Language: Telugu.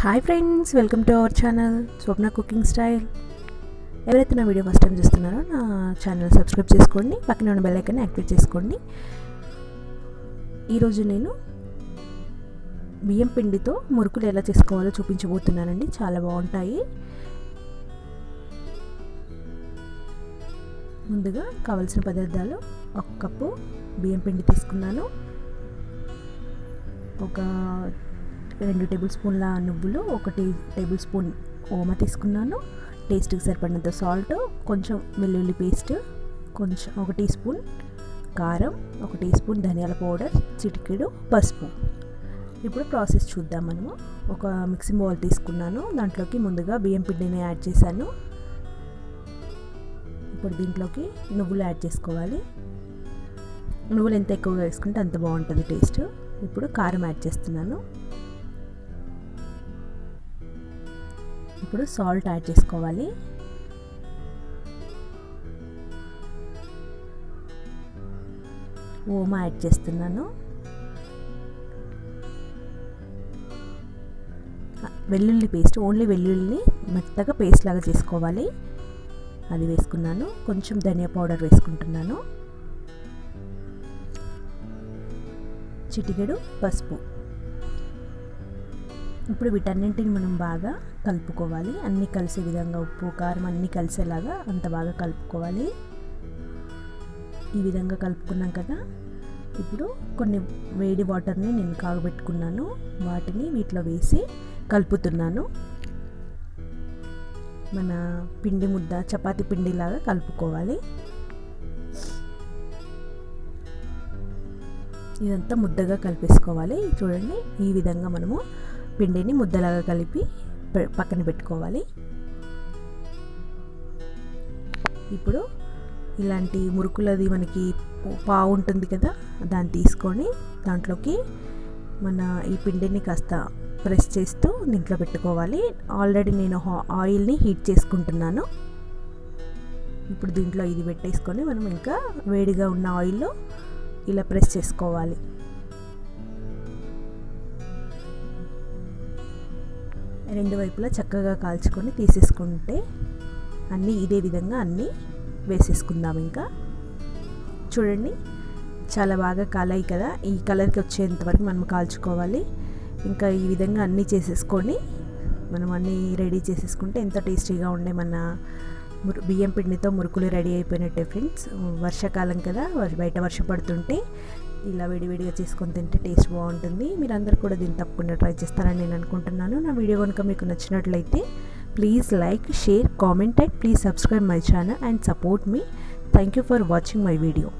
Hi friends welcome to our channel Swapna cooking style ఎవరైతే నా వీడియో ఫస్ట్ టైం చూస్తున్నారో నా ఛానల్ సబ్స్క్రైబ్ చేసుకోండి పక్కన ఉన్న బెల్ ఐకాన్ని యాక్టివేట్ చేసుకోండి. ఈరోజు నేను బియ్యం పిండితో మురుకులు ఎలా చేసుకోవాలో చూపించబోతున్నానండి. చాలా బాగుంటాయి. ముందుగా కావలసిన పదార్థాలు ఒక కప్పు బియ్యం పిండి తీసుకున్నాను. ఒక రెండు టేబుల్ స్పూన్ల నువ్వులు ఒకటి టేబుల్ స్పూన్ ఓమ తీసుకున్నాను. టేస్ట్కి సరిపడినంత సాల్ట్ కొంచెం వెల్లుల్లి పేస్ట్ కొంచెం ఒక టీ స్పూన్ కారం ఒక టీ స్పూన్ ధనియాల పౌడర్ చిటికెడు పసుపు. ఇప్పుడు ప్రాసెస్ చూద్దాం మనము. ఒక మిక్సింగ్ బౌల్ తీసుకున్నాను. దాంట్లోకి ముందుగా బియ్యం పిండిని యాడ్ చేశాను. ఇప్పుడు దీంట్లోకి నువ్వులు యాడ్ చేసుకోవాలి. నువ్వులు ఎంత ఎక్కువగా వేసుకుంటే అంత బాగుంటుంది టేస్ట్. ఇప్పుడు కారం యాడ్ చేస్తున్నాను. ఇప్పుడు సాల్ట్ యాడ్ చేసుకోవాలి. ఓమా యాడ్ చేస్తున్నాను. వెల్లుల్లి పేస్ట్ ఓన్లీ వెల్లుల్లిని మెత్తగా పేస్ట్ లాగా చేసుకోవాలి. అది వేసుకున్నాను. కొంచెం ధనియా పౌడర్ వేసుకుంటున్నాను. చిటికెడు పసుపు. ఇప్పుడు వీటన్నింటిని మనం బాగా కలుపుకోవాలి. అన్నీ కలిసే విధంగా ఉప్పు కారం అన్నీ కలిసేలాగా అంత బాగా కలుపుకోవాలి. ఈ విధంగా కలుపుకున్నాం కదా. ఇప్పుడు కొన్ని వేడి వాటర్ని నేను కాగబెట్టుకున్నాను. వాటిని వీటిలో వేసి కలుపుతున్నాను. మన పిండి ముద్ద చపాతి పిండిలాగా కలుపుకోవాలి. ఇదంతా ముద్దగా కలిపేసుకోవాలి. చూడండి ఈ విధంగా మనము పిండిని ముద్దలాగా కలిపి పక్కన పెట్టుకోవాలి. ఇప్పుడు ఇలాంటి మురుకులది మనకి పావు ఉంటుంది కదా దాన్ని తీసుకొని దాంట్లోకి మన ఈ పిండిని కాస్త ప్రెస్ చేస్తూ దీంట్లో పెట్టుకోవాలి. ఆల్రెడీ నేను ఆయిల్ని హీట్ చేసుకుంటున్నాను. ఇప్పుడు దీంట్లో ఇది పెట్టేసుకొని మనం ఇంకా వేడిగా ఉన్న ఆయిల్లో ఇలా ప్రెస్ చేసుకోవాలి. రెండు వైపులా చక్కగా కాల్చుకొని తీసేసుకుంటే అన్నీ ఇదే విధంగా అన్నీ వేసేసుకుందాం ఇంకా. చూడండి చాలా బాగా కాలాయి కదా. ఈ కలర్కి వచ్చేంత వరకు మనం కాల్చుకోవాలి. ఇంకా ఈ విధంగా అన్నీ చేసేసుకొని మనం అన్నీ రెడీ చేసేసుకుంటే ఎంతో టేస్టీగా ఉండే మన మురు బియ్యం పిండితో మురుకులు రెడీ అయిపోయినట్టే ఫ్రెండ్స్. వర్షాకాలం కదా బయట వర్షం పడుతుంటే ఇలా వేడివేడిగా చేసుకొని తింటే టేస్ట్ బాగుంటుంది. మీరు అందరు కూడా దీన్ని తప్పకుండా ట్రై చేస్తారని నేను అనుకుంటున్నాను. నా వీడియో కనుక మీకు నచ్చినట్లయితే please like share comment and please subscribe my channel and support me. Thank you for watching my video.